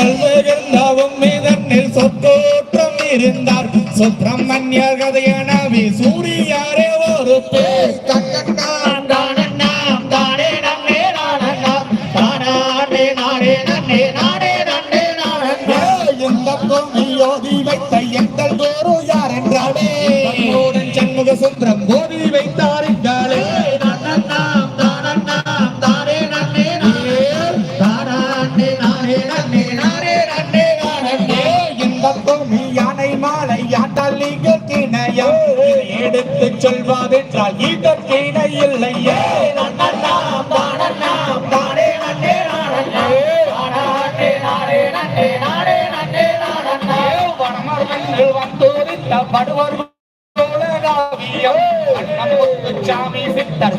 முதல்வரும் நவமிதன்னில் சொத்தோற்றம் இருந்தார். சுப்பிரமணியர் கதையனவி சூரியாரே ஒரு பேர் எடுத்து சொல்வாதென்றால் இதற்கிணை இல்லையே படுவர் சாமி சித்தர்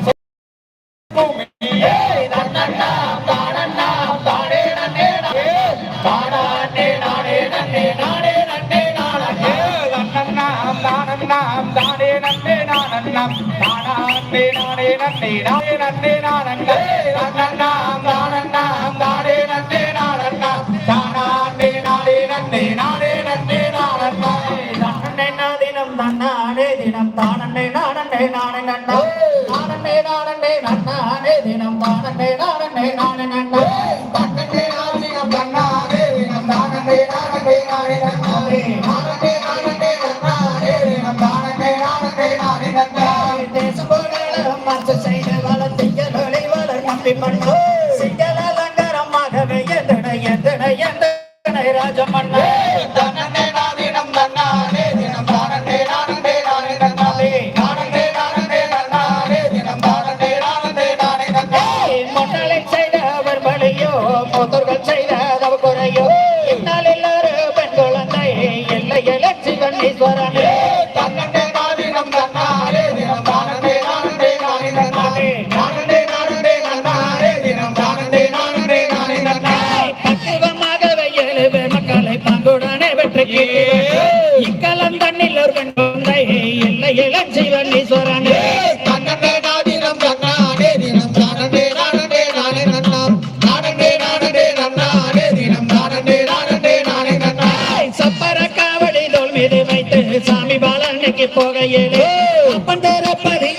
நன்னே நானே நன்னே நானே நன்னே நானண்டா நன்னண்டா தானண்டா தானே நன்னே நானண்டா தானாண்டே நானே நன்னே நானே நன்னே நானண்டா தானே நாதினம் தன்னானே தினம். தானே நானே நானே நண்டா நானே நானே நன்னானே தினம் தானே நானே நானே ராஜமண்ணு சிங்கல அலங்காரமாகவே எந்தனை எந்தனை எந்தனை பெண் குழந்தை எல்லை எலட்சி கண்ணீஸ்வரனே போகையிலே. அப்பன் தரப்பதி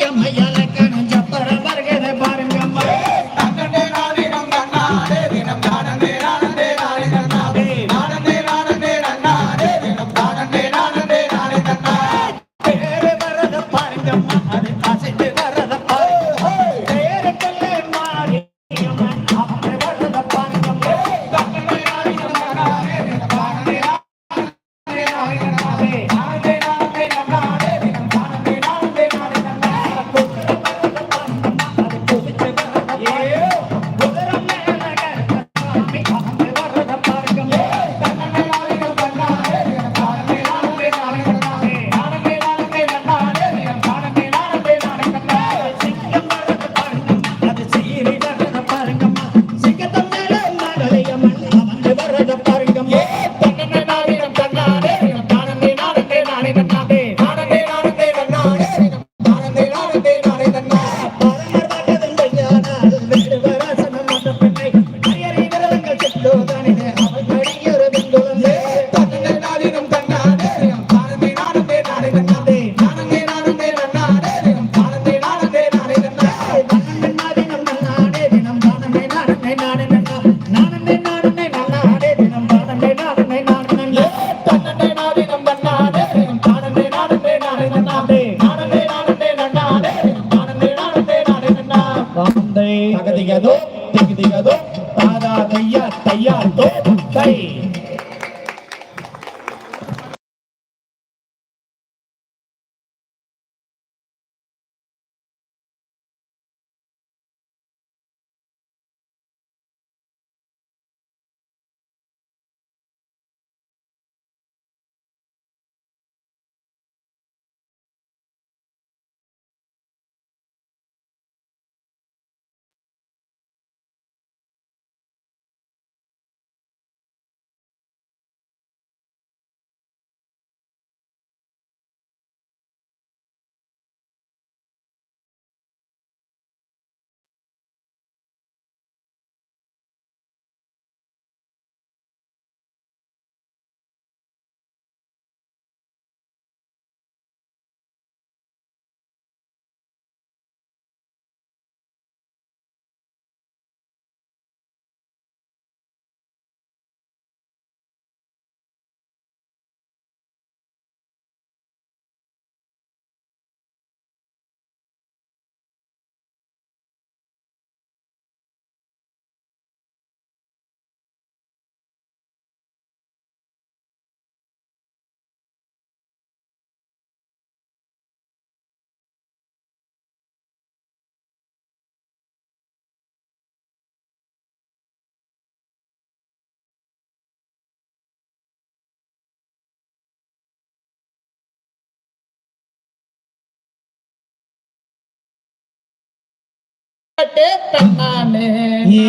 நாட்டு தன்னானே ஏ.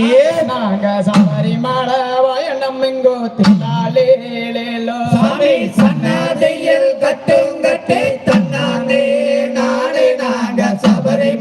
நாங்க சபரி மாடவாய நம்மிங்கோ தில்லாலேலேலோ சாமி சன்னதையில் கட்டும் கட்டி தன்னானே நாளை நாங்க சபரி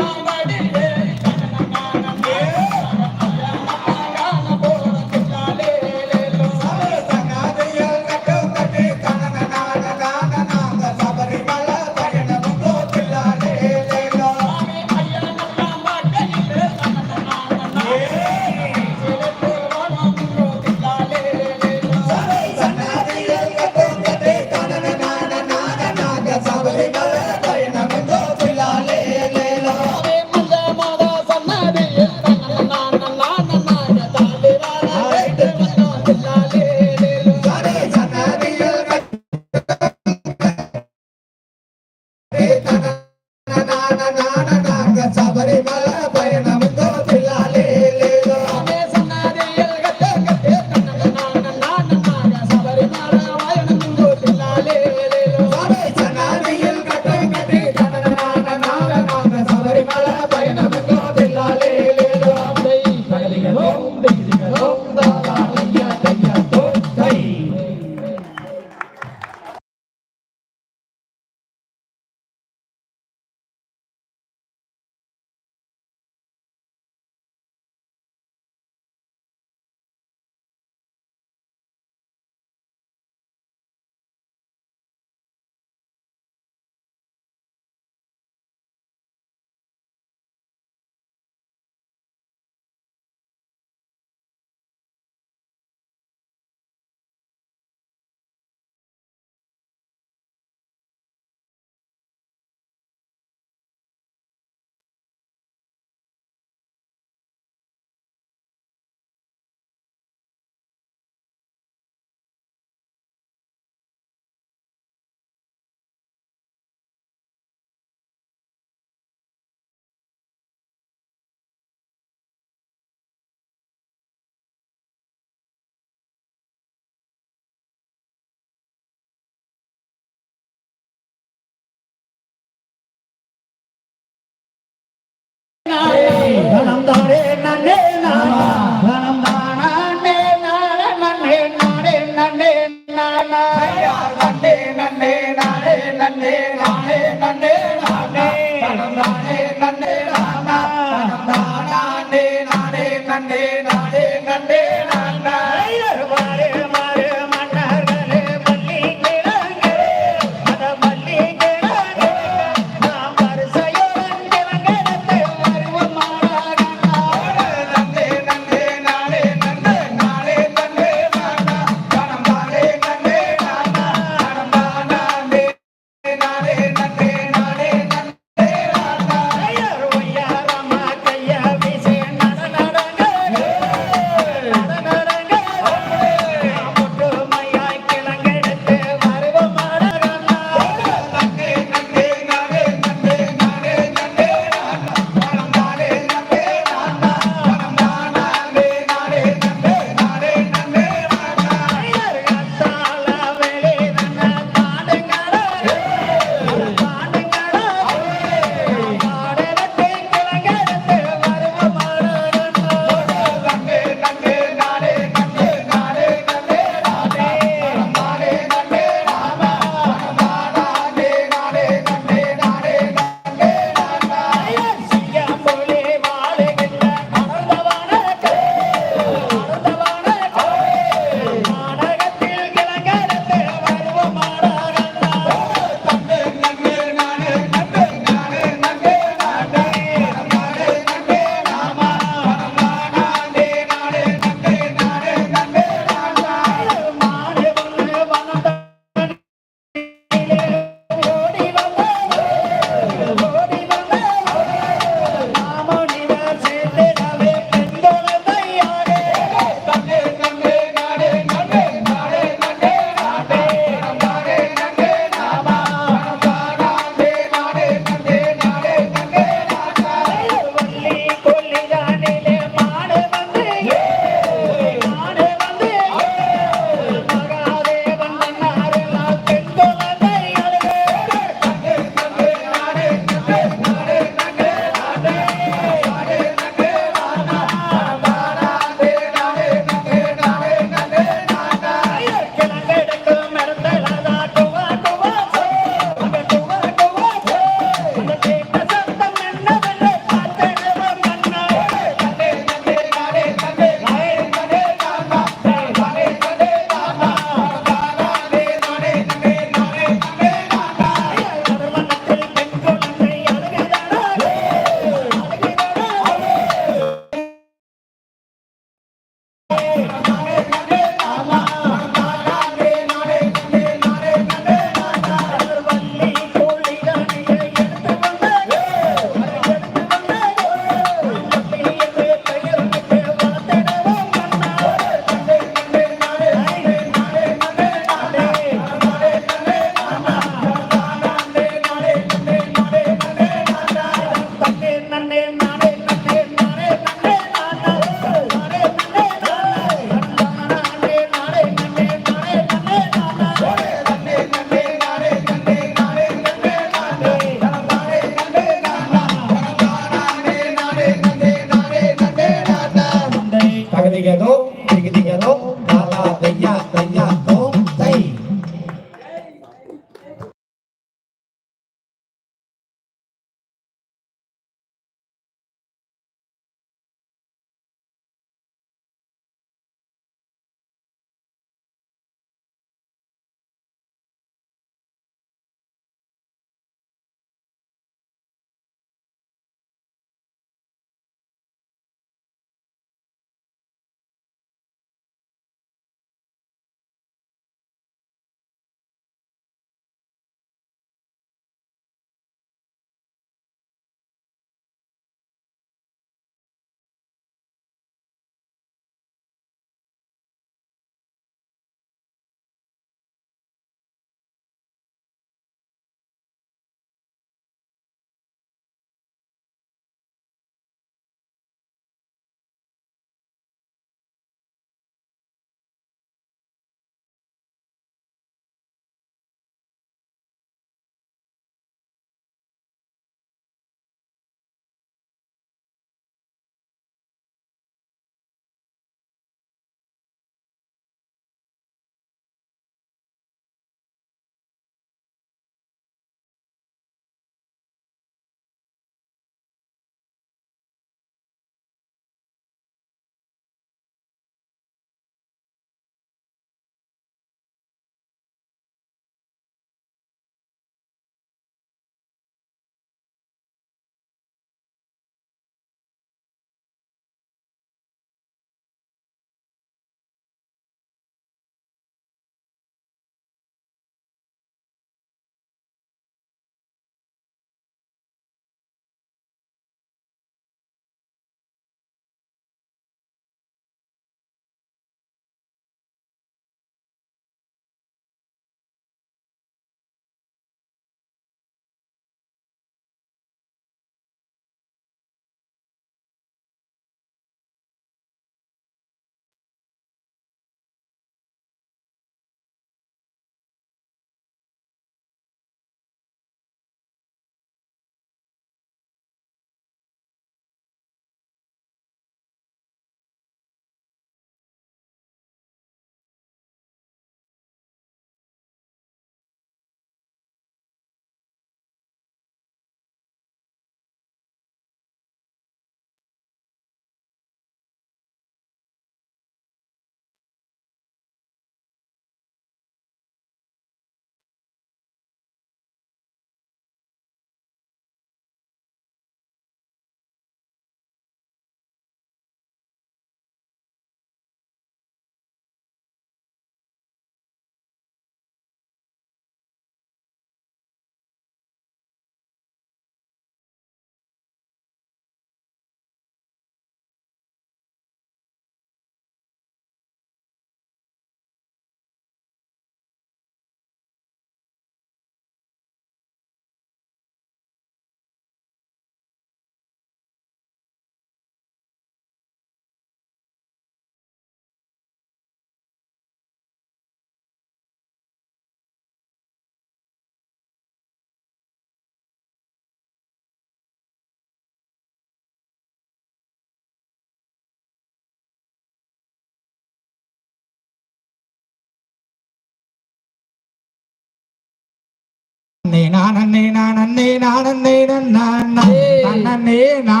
அண்ணே நான் அண்ணே நான் அண்ணே நான் அண்ணே நான் அண்ணே நான்